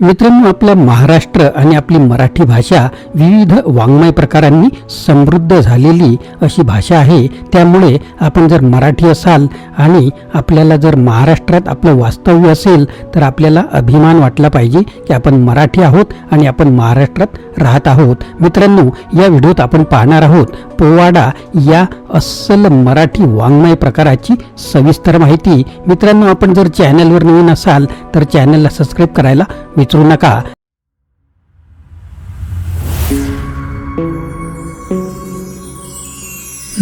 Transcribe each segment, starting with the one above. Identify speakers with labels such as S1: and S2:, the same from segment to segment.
S1: मित्रांनो आपला महाराष्ट्र आणि आपली मराठी भाषा विविध वाङ्मय प्रकारांनी समृद्ध झालेली अशी भाषा आहे. त्यामुळे आपण जर मराठी असाल आणि आपल्याला जर महाराष्ट्रात आपलं वास्तव्य असेल तर आपल्याला अभिमान वाटला पाहिजे की आपण मराठी आहोत आणि आपण महाराष्ट्रात राहत आहोत. मित्रांनो या व्हिडिओत आपण पाहणार आहोत पोवाडा या अस्सल मराठी वाङ्मय प्रकाराची सविस्तर माहिती. मित्रांनो आपण जर चॅनलवर नवीन असाल तर चॅनलला सबस्क्राईब करायला विसरू नका.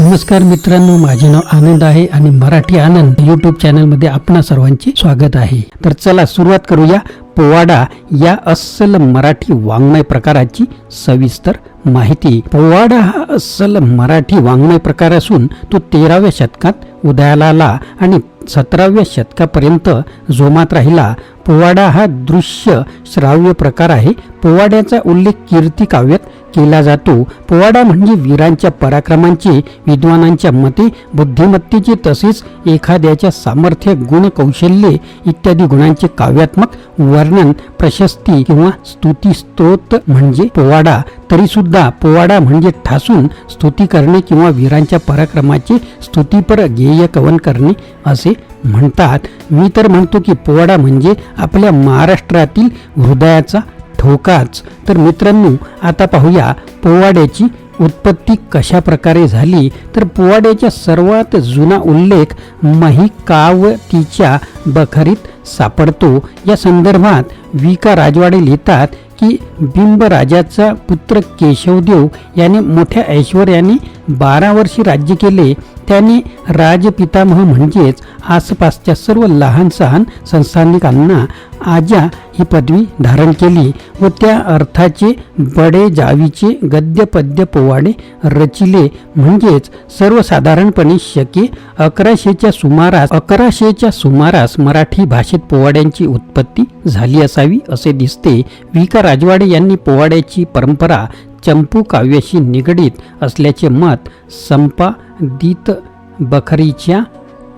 S1: नमस्कार मित्रांनो माझे नाव आनंद आहे आणि मराठी आनंद यूट्यूब चॅनलमध्ये आपणा सर्वांचे स्वागत आहे. तर चला सुरुवात करूया. पोवाडा या अस्सल मराठी वाङ्मय प्रकाराची सविस्तर माहिती. पोवाडा हा अस्सल मराठी वाङ्मय प्रकार असून तो तेराव्या शतकात उदयाला आला आणि सतराव्या शतकापर्यंत जोमात राहिला. पोवाडा हा दृश्य श्राव्य प्रकार आहे. पोवाड्याचा उल्लेख कीर्ती काव्यात केला जातो. पोवाडा म्हणजे वीरांच्या पराक्रमांचे विद्वानांच्या मते बुद्धिमत्तेचे तसेच एखाद्याच्या सामर्थ्य गुण कौशल्ये इत्यादी गुणांचे काव्यात्मक वर्णन प्रशस्ती किंवा स्तुती स्तोत म्हणजे पोवाडा. तरी सुद्धा पोवाडा म्हणजे ठासून स्तुती करणे किंवा वीरांच्या पराक्रमाचे स्तुतीपर गेय कवन करणे असे म्हणतात. मी तर म्हणतो की पोवाडा म्हणजे आपल्या महाराष्ट्रातील हृदयाचा धोकाच. तर मित्रांनो आता पाहूया पोवाड्याची उत्पत्ती कशा प्रकारे झाली? तर पोवाड्याचा सर्वात जुना उल्लेख महिकावतीच्या बखरीत सापडतो. या संदर्भात विका राजवाडे लिहितात की बिंबराजाचा पुत्र केशवदेव याने मोठ्या ऐश्वर्याने बारा वर्षी राज्य केले. त्याने राजपितामह म्हणजेच आसपासच्या सर्व लहान सहान संस्थानिकांना आजा ही पदवी धारण केली व त्या अर्थाचे बडे जावीचे गद्य पद्य पोवाडे रचिले. म्हणजेच सर्वसाधारणपणे शके अकराशेच्या सुमारास अकराशेच्या सुमारास मराठी भाषेत पोवाड्यांची उत्पत्ती झाली असावी असे दिसते. विका राजवाडे यांनी पोवाड्याची परंपरा चंपू काव्याशी निगडीत असल्याचे मत संपादित बखरीच्या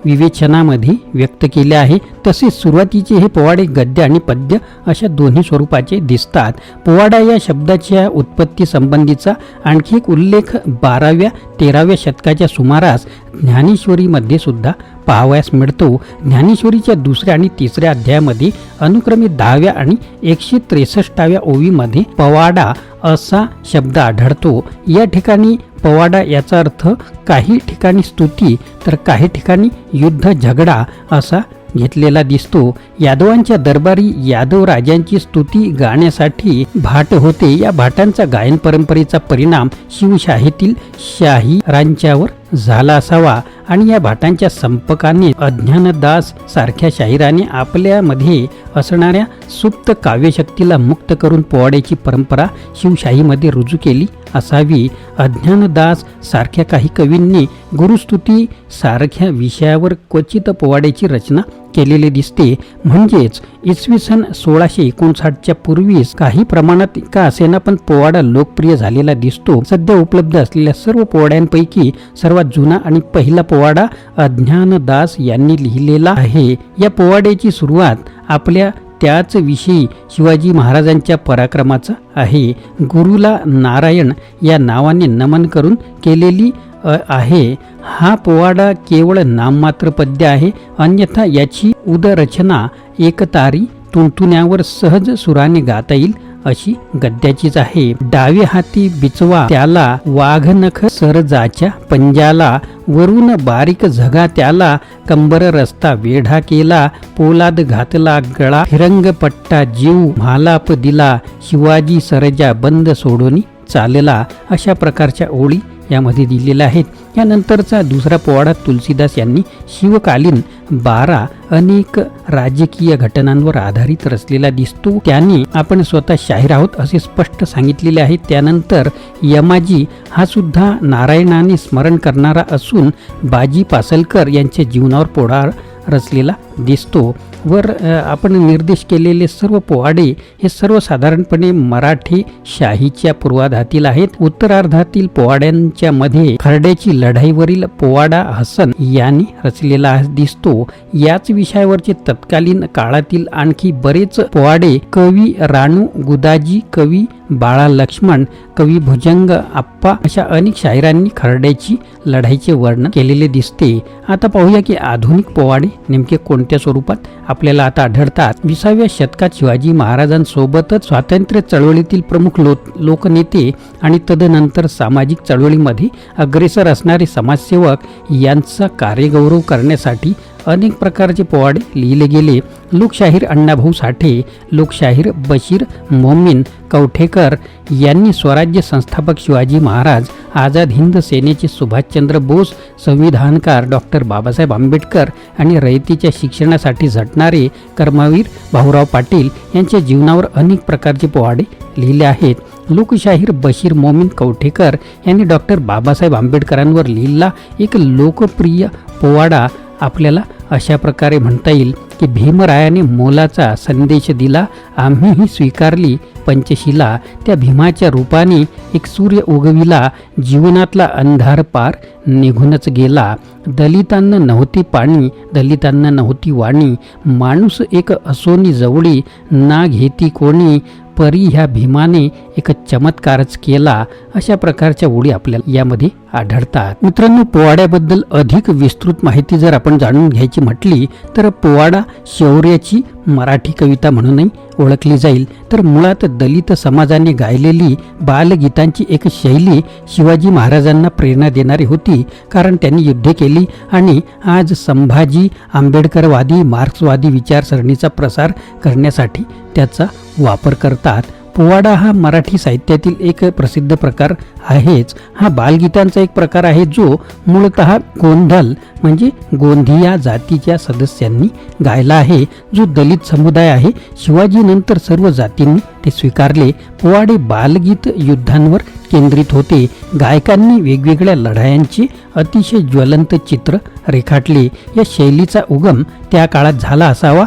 S1: विवेचनामध्ये व्यक्त केले आहे. तसेच सुरुवातीचे हे पोवाडे गद्य आणि पद्य अशा दोन्ही स्वरूपाचे दिसतात. पोवाडा या शब्दाच्या उत्पत्ती संबंधीचा आणखी एक उल्लेख बाराव्या तेराव्या शतकाच्या सुमारास ज्ञानेश्वरीमध्ये सुद्धा पाहावयास मिळतो. ज्ञानेश्वरीच्या दुसऱ्या आणि तिसऱ्या अध्यायामध्ये अनुक्रमे दहाव्या आणि एकशे त्रेसष्टाव्या ओवीमध्ये पवाडा असा शब्द आढळतो. या ठिकाणी पवाडा याचा अर्थ काही ठिकाणी स्तुती तर काही ठिकाणी युद्ध झगडा असा घेतलेला दिसतो. यादवांच्या दरबारी यादव राजांची स्तुती गाण्यासाठी भाट होते. या भाटांचा गायन परंपरेचा परिणाम शिवशाहीतील शाही रांच्यावर झाला असावा आणि या भाटांच्या संपर्काने अज्ञानदास सारख्या शाहिराने आपल्यामध्ये असणाऱ्या सुप्त काव्यशक्तीला मुक्त करून पोवाड्याची परंपरा शिवशाहीमध्ये रुजू केली असावी. अज्ञानदास सारख्या काही कवींनी गुरुस्तुती सारख्या विषयावर क्वचित पोवाड्याची रचना केलेले दिसते. म्हणजेच इसवी सन सोळाशे एकोणसाठच्या पूर्वीच काही प्रमाणात का असेना पण पोवाडा लोकप्रिय झालेला दिसतो. सध्या उपलब्ध असलेल्या सर्व पोवाड्यांपैकी सर्वात जुना आणि पहिला पोवाडा अज्ञानदास यांनी लिहिलेला आहे. या पोवाड्याची सुरुवात आपल्या त्याच विषयी शिवाजी महाराजांच्या पराक्रमाचा आहे. गुरुला नारायण या नावाने नमन करून केलेली आहे. हा पोवाडा केवळ नाममात्र पद्य आहे अन्यथा याची उदरचना एकतारी तुणतुण्यावर सहज सुराने गाता येईल अशी गद्याचीच आहे. डावे हाती बिचवा त्याला वाघनख सरजाच्या पंजाला वरून बारीक झगा त्याला कंबर रस्ता वेढा केला पोलाद घातला गळा फिरंग पट्टा जीव म्हालाप दिला शिवाजी सरजा बंद सोडून चालला अशा प्रकारच्या ओळी यामध्ये दिलेल्या आहेत. यानंतरचा दुसरा पोवाडा तुलसीदास यांनी शिवकालीन बारा अनेक राजकीय घटनांवर आधारित रचलेला दिसतो. त्याने आपण स्वतः शाहीर आहोत असे स्पष्ट सांगितलेले आहे. त्यानंतर यमाजी हा सुद्धा नारायणाने स्मरण करणारा असून बाजी पासलकर यांच्या जीवनावर पोळा रचलेला दिसतो. वर आपण निर्देश केलेले सर्व पोवाडे हे सर्वसाधारणपणे मराठी शाहीच्या पूर्वाधातील आहेत. उत्तरार्धातील पोवाड्यांच्या मध्ये खरड्याची लढाईवरील पोवाडा हसन यांनी रचलेला दिसतो. याच विषयावरचे तत्कालीन काळातील आणखी बरेच पोवाडे कवी राणू गुदाजी कवी बाळा लक्ष्मण कवी भुजंग आप्पा अशा अनेक शाहिरांनी खरड्याची लढाईचे वर्णन केलेले दिसते. आता पाहूया की आधुनिक पोवाडे नेमके कोणत्या स्वरूपात आपल्याला आता आढळतात. विसाव्या शतकात शिवाजी महाराजांसोबतच स्वातंत्र्य चळवळीतील प्रमुख लो लोकनेते आणि तदनंतर सामाजिक चळवळीमध्ये अग्रेसर असणारे समाजसेवक यांचा कार्यगौरव करण्यासाठी अनेक प्रकारचे पोवाडे लिहिले गेले. लोकशाहीर अण्णाभाऊ साठे लोकशाहीर बशीर मोमीन कवठेकर यांनी स्वराज्य संस्थापक शिवाजी महाराज आझाद हिंद सेनेचे सुभाषचंद्र बोस संविधानकार डॉक्टर बाबासाहेब आंबेडकर आणि रयतीच्या शिक्षणासाठी झटणारे कर्मवीर भाऊराव पाटील यांच्या जीवनावर अनेक प्रकारचे पोवाडे लिहिले आहेत. लोकशाहीर बशीर मोमीन कवठेकर यांनी डॉक्टर बाबासाहेब आंबेडकरांवर लिहिलेला एक लोकप्रिय पोवाडा आपल्याला अशा प्रकारे म्हणता येईल. की भीमरायाने मोलाचा संदेश दिला आम्हीही स्वीकारली. पंचशिला त्या भीमाच्या रूपाने एक सूर्य उगविला जीवनातला अंधार पार निघूनच गेला. दलितांना नव्हती पाणी दलितांना नव्हती वाणी. माणूस एक असोनी जवळी ना घेती कोणी. परी ह्या भीमाने एक चमत्कारच केला. अशा प्रकारच्या ओळी आपल्याला यामध्ये आढळतात. मित्रांनो पोवाड्याबद्दल अधिक विस्तृत माहिती जर आपण जाणून घ्यायची म्हटली तर पोवाडा शौर्याची मराठी कविता म्हणूनही ओळखली जाईल. तर मुळात दलित समाजाने गायलेली बालगीतांची एक शैली शिवाजी महाराजांना प्रेरणा देणारी होती कारण त्यांनी युद्ध केली आणि आज संभाजी आंबेडकरवादी मार्क्सवादी विचारसरणीचा प्रसार करण्यासाठी त्याचा वापर करतात. पोवाडा हा मराठी साहित्यातील एक प्रसिद्ध प्रकार आहेच. हा बालगीतांचा एक प्रकार आहे जो मूळत गोंधल म्हणजे गोंधिया जातीच्या सदस्यांनी गायला आहे. जो दलित समुदाय आहे शिवाजीनंतर सर्व जातींनी ते स्वीकारले. पोवाडे बालगीत युद्धांवर केंद्रित होते. गायकांनी वेगवेगळ्या लढायांचे अतिशय ज्वलंत चित्र रेखाटले. या शैलीचा उगम त्या काळात झाला असावा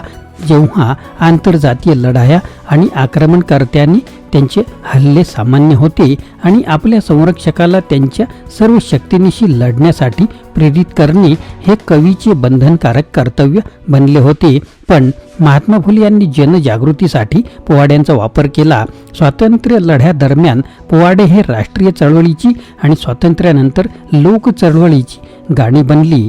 S1: जेव्हा आंतरजातीय लढाया आणि आक्रमणकर्त्यांनी त्यांचे हल्ले सामान्य होते आणि आपल्या संरक्षकाला त्यांच्या सर्व शक्तीनिशी लढण्यासाठी प्रेरित करणे हे कवीचे बंधनकारक कर्तव्य बनले होते. पण महात्मा फुले यांनी जनजागृतीसाठी पोवाड्यांचा वापर केला. स्वातंत्र्य लढ्यादरम्यान पोवाडे हे राष्ट्रीय चळवळीची आणि स्वातंत्र्यानंतर लोक चळवळीची गाणी बनली.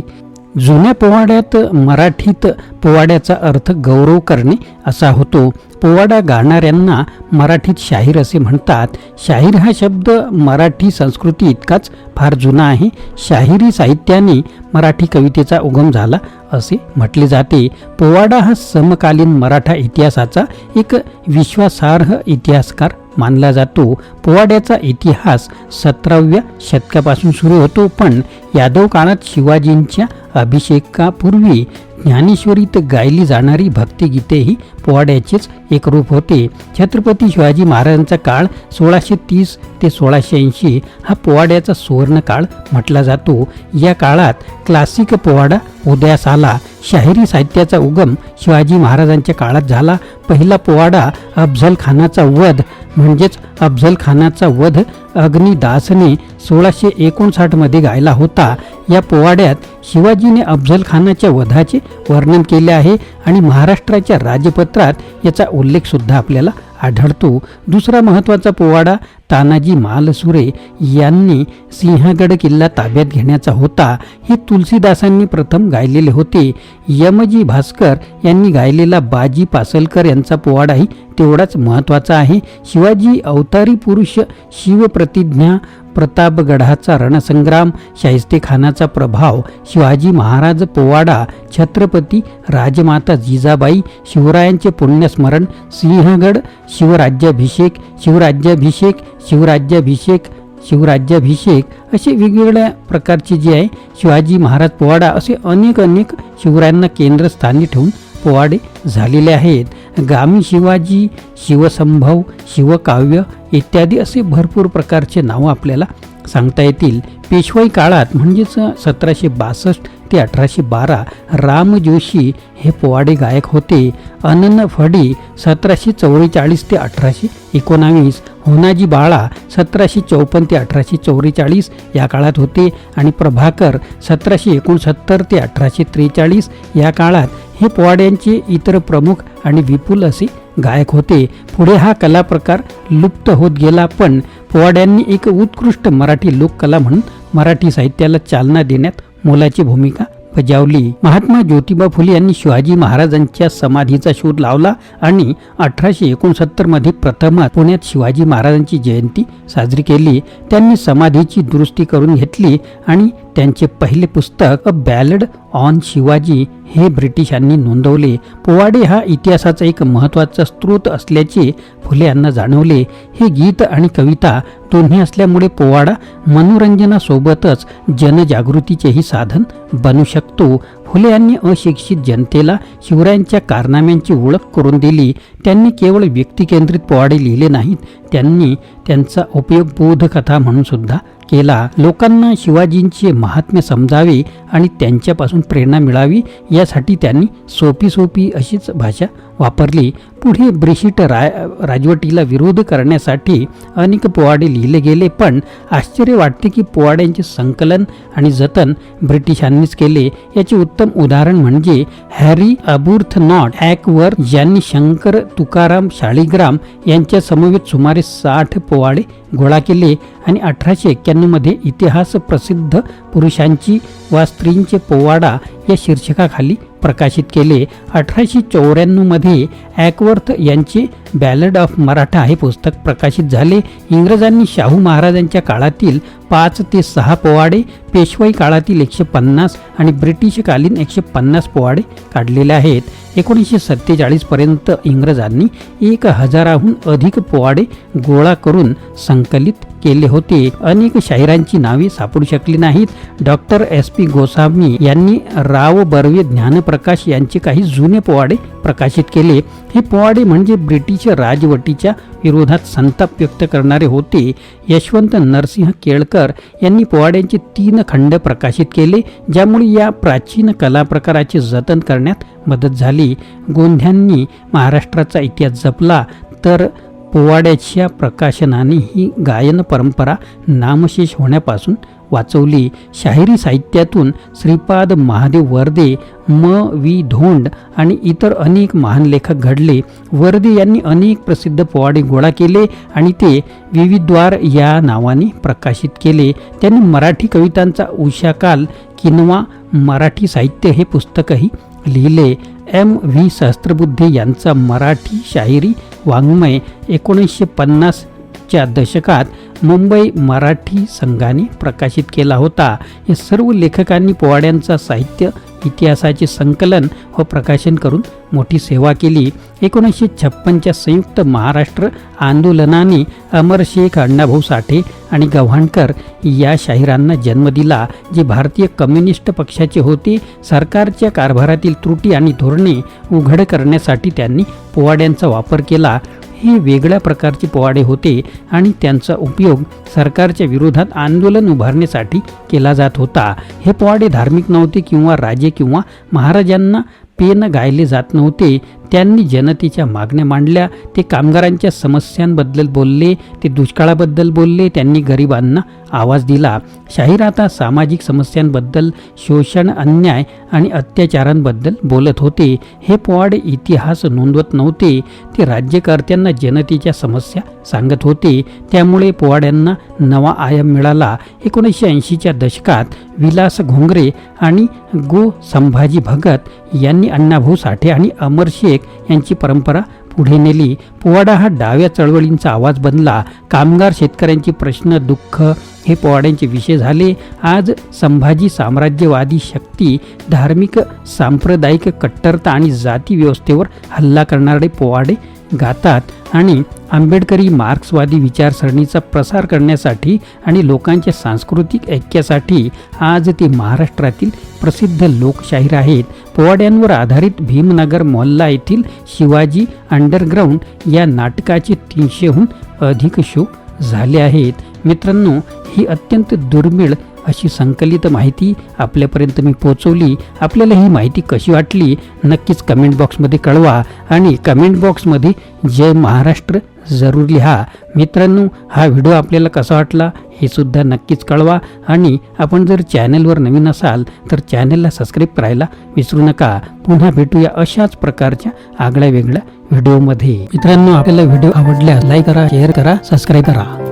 S1: जुन्या पोवाड्यात मराठीत पोवाड्याचा अर्थ गौरव करणे असा होतो. पोवाडा गाणाऱ्यांना मराठीत शाहीर असे म्हणतात. शाहीर हा शब्द मराठी संस्कृती इतकाच फार जुना आहे. शाहिरी साहित्याने मराठी कवितेचा उगम झाला असे म्हटले जाते. पोवाडा हा समकालीन मराठा इतिहासाचा एक विश्वासार्ह इतिहासकार मानला जातो. पोवाड्याचा इतिहास सतराव्या शतकापासून सुरू होतो पण यादव काळात शिवाजींच्या अभिषेकापूर्वी ज्ञानेश्वरीत गायली जाणारी भक्तिगीते ही पोवाड्याचेच एक रूप होते. छत्रपती शिवाजी महाराजांचा काळ सोळाशे तीस ते सोळाशे ऐंशी हा पोवाड्याचा सुवर्ण काळ म्हटला जातो. या काळात क्लासिक पोवाडा उदयास आला. शाहिरी साहित्याचा उगम शिवाजी महाराजांच्या काळात झाला. पहिला पोवाडा अफझल खानाचा वध म्हणजेच अफझल खानाचा वध अग्निदासने सोळाशे एकोणसाठमध्ये गायला होता. या पोवाड्यात शिवाजीने अफझल खानाच्या वधाचे वर्णन केले आहे आणि महाराष्ट्राच्या राजपत्रात याचा उल्लेख सुद्धा आपल्याला आढळतो. दुसरा महत्त्वाचा पोवाडा तानाजी मालसुरे यांनी सिंहगड किल्ला ताब्यात घेण्याचा होता. हे तुलसीदासांनी प्रथम गायलेले होते. यमजी भास्कर यांनी गायलेला बाजी पासलकर यांचा पोवाडाही तेवढाच महत्त्वाचा आहे. शिवाजी अवतारी पुरुष शिवप्रतिज्ञा प्रतापगडाचा रणसंग्राम शाहिस्तेखानाचा प्रभाव शिवाजी महाराज पोवाडा छत्रपती राजमाता जिजाबाई शिवरायांचे पुण्यस्मरण सिंहगड शिवराज्याभिषेक शिवराज्याभिषेक शिवराज्याभिषेक शिवराज्याभिषेक असे वेगवेगळ्या प्रकारचे जे आहे शिवाजी महाराज पोवाडा असे अनेक अनेक शिवरायांना केंद्रस्थानी ठेवून पोवाडे झालेले आहेत. गामी शिवाजी शिवसंभव शिवकाव्य इत्यादी असे भरपूर प्रकारचे नावं आपल्याला सांगता येतील. पेशवाई काळात म्हणजेच सतराशे बासष्ट ते अठराशे बारा राम जोशी हे पोवाडे गायक होते. अनन फडी सतराशे चौवेचाळीस ते अठराशे एकोणावीस. होनाजी बाळा सतराशे चौपन्न ते अठराशे चौवेचाळीस या काळात होते आणि प्रभाकर सतराशे एकोणसत्तर ते अठराशे त्रेचाळीस या काळात हे पोवाड्यांचे इतर प्रमुख आणि विपुल असे गायक होते. पुढे हा कला प्रकार लुप्त होत गेला पण पोवाड्यांनी एक उत्कृष्ट मराठी लोककला म्हणून मराठी साहित्याला चालना देण्यात मोलाची भूमिका बजावली. महात्मा ज्योतिबा फुले यांनी शिवाजी महाराजांच्या समाधीचा शोध लावला आणि अठराशे एकोणसत्तरमध्ये प्रथमच पुण्यात शिवाजी महाराजांची जयंती साजरी केली. त्यांनी समाधीची दुरुस्ती करून घेतली आणि त्यांचे पहिले पुस्तक अ बॅलड ऑन शिवाजी हे ब्रिटिशांनी नोंदवले. पोवाडे हा इतिहासाचा एक महत्त्वाचा स्रोत असल्याचे फुले यांना जाणवले. हे गीत आणि कविता दोन्ही असल्यामुळे पोवाडा मनोरंजनासोबतच जनजागृतीचेही साधन बनू शकतो. फुले यांनी अशिक्षित जनतेला शिवरायांच्या कारनाम्यांची ओळख करून दिली. त्यांनी केवळ व्यक्तिकेंद्रित पोवाडे लिहिले नाहीत. त्यांनी त्यांचा उपयोग बोधकथा म्हणून सुद्धा केला. लोकांना शिवाजींचे महात्म्य समजावे आणि त्यांच्यापासून प्रेरणा मिळावी यासाठी त्यांनी सोपी सोपी अशीच भाषा वापरली. पुढे ब्रिशिट राय राजवटीला विरोध करण्यासाठी अनेक पोवाडे लिहिले गेले पण आश्चर्य वाटते की पोवाड्यांचे संकलन आणि जतन ब्रिटिशांनीच केले. याचे उत्तम उदाहरण म्हणजे हॅरी अबुर्थ नॉट ॲकवर ज्यांनी शंकर तुकाराम शाळीग्राम यांच्या समवेत सुमारे साठ पोवाडे गोळा केले आणि अठराशे एक्क्याण्णवमध्ये इतिहास प्रसिद्ध पुरुषांची वा स्त्रींचे पोवाडा या शीर्षकाखाली प्रकाशित केले. अठराशे चौऱ्याण्णवमध्ये ॲकवर्थ यांचे बॅलड ऑफ मराठा हे पुस्तक प्रकाशित झाले. इंग्रजांनी शाहू महाराजांच्या काळातील पाच ते सहा पोवाडे पेशवाई काळातील एकशे पन्नास आणि ब्रिटिशकालीन एकशे पन्नास पोवाडे काढलेले आहेत. एकोणीसशे सत्तेचाळीसपर्यंत इंग्रजांनी एक हजाराहून अधिक पोवाडे गोळा करून संकलित केले होते. अनेक शाहिरांची नावे सापडू शकली नाहीत. डॉक्टर एस पी गोस्वामी यांनी राव बर्वे ज्ञानप्रकाश यांचे काही जुने पोवाडे प्रकाशित केले. हे पोवाडे म्हणजे ब्रिटिश राजवटीच्या विरोधात संताप व्यक्त करणारे होते. यशवंत नरसिंह केळकर यांनी पोवाड्यांचे तीन खंड प्रकाशित केले ज्यामुळे या प्राचीन कला प्रकाराचे जतन करण्यात मदत झाली. गोंध्यांनी महाराष्ट्राचा इतिहास जपला तर पोवाड्याच्या प्रकाशनाने ही गायन परंपरा नामशेष होण्यापासून वाचवली. शाहिरी साहित्यातून श्रीपाद महादेव वर्दे म. वि. धोंड आणि इतर अनेक महान लेखक घडले. वर्दे यांनी अनेक प्रसिद्ध पोवाडे गोळा केले आणि ते विविद्वार या नावाने प्रकाशित केले. त्यांनी मराठी कवितांचा उषाकाल किंवा मराठी साहित्य हे पुस्तकही लिहिले. एम. व्ही. सहस्त्रबुद्धे यांचा मराठी शाहिरी वाङ्मय एकोणीसशे पन्नासच्या दशकात मुंबई मराठी संघाने प्रकाशित केला होता. या सर्व लेखकांनी पोवाड्यांचा साहित्य इतिहासाचे संकलन व प्रकाशन करून मोठी सेवा केली. एकोणीसशे छप्पनच्या संयुक्त महाराष्ट्र आंदोलनाने अमर शेख अण्णाभाऊ साठे आणि गव्हाणकर या शाहिरांना जन्म दिला. जे भारतीय कम्युनिस्ट पक्षाचे होते सरकारच्या कारभारातील त्रुटी आणि धोरणे उघड करण्यासाठी त्यांनी पोवाड्यांचा वापर केला. हे वेगळ्या प्रकारचे पोवाडे होते आणि त्यांचा उपयोग सरकारच्या विरोधात आंदोलन उभारण्यासाठी केला जात होता. हे पोवाडे धार्मिक नव्हते किंवा राजे किंवा महाराजांना पेन गायले जात नव्हते. त्यांनी जनतेच्या मागण्या मांडल्या ते कामगारांच्या समस्यांबद्दल बोलले ते दुष्काळाबद्दल बोलले त्यांनी गरिबांना आवाज दिला. शाहीर आता सामाजिक समस्यांबद्दल शोषण अन्याय आणि अत्याचारांबद्दल बोलत होते. हे पोवाड इतिहास नोंदवत नव्हते. ते राज्यकर्त्यांना जनतेच्या समस्या सांगत होते. त्यामुळे पोवाड्यांना नवा आयाम मिळाला. एकोणीसशे ऐंशीच्या दशकात विलास घोंगरे आणि गो संभाजी भगत यांनी अण्णाभाऊ साठे आणि अमर शेख यांची परंपरा पुढे नेली. पोवाडा हा डाव्या चळवळींचा आवाज बनला. कामगार शेतकऱ्यांची प्रश्न दुःख हे पोवाड्यांचे विषय झाले. आज संभाजी साम्राज्यवादी शक्ती धार्मिक सांप्रदायिक कट्टरता आणि जाती व्यवस्थेवर हल्ला करणारे पोवाडे गातात आणि आंबेडकरी मार्क्सवादी विचारसरणीचा प्रसार करण्यासाठी आणि लोकांच्या सांस्कृतिक ऐक्यासाठी आज ते महाराष्ट्रातील प्रसिद्ध लोकशाहीर आहेत. पोवाड्यांवर आधारित भीमनगर मोहल्ला येथील शिवाजी अंडरग्राऊंड या नाटकाचे तीनशेहून अधिक शो झाले आहेत. मित्रांनो ही अत्यंत दुर्मिळ अशी संकलित माहिती आपल्यापर्यंत मी पोहोचवली आपल्याला ही माहिती कशी वाटली नक्कीच कमेंट बॉक्समध्ये कळवा आणि कमेंट बॉक्समध्ये जय महाराष्ट्र जरूर लिहा. मित्रांनो हा व्हिडिओ आपल्याला कसा वाटला हे सुद्धा नक्कीच कळवा आणि आपण जर चॅनलवर नवीन असाल तर चॅनलला सबस्क्राईब करायला विसरू नका. पुन्हा भेटूया अशाच प्रकारच्या आगळ्या वेगळ्या व्हिडिओमध्ये मित्रांनो आपल्याला व्हिडिओ आवडल्यास लाईक करा शेअर करा सबस्क्राईब करा.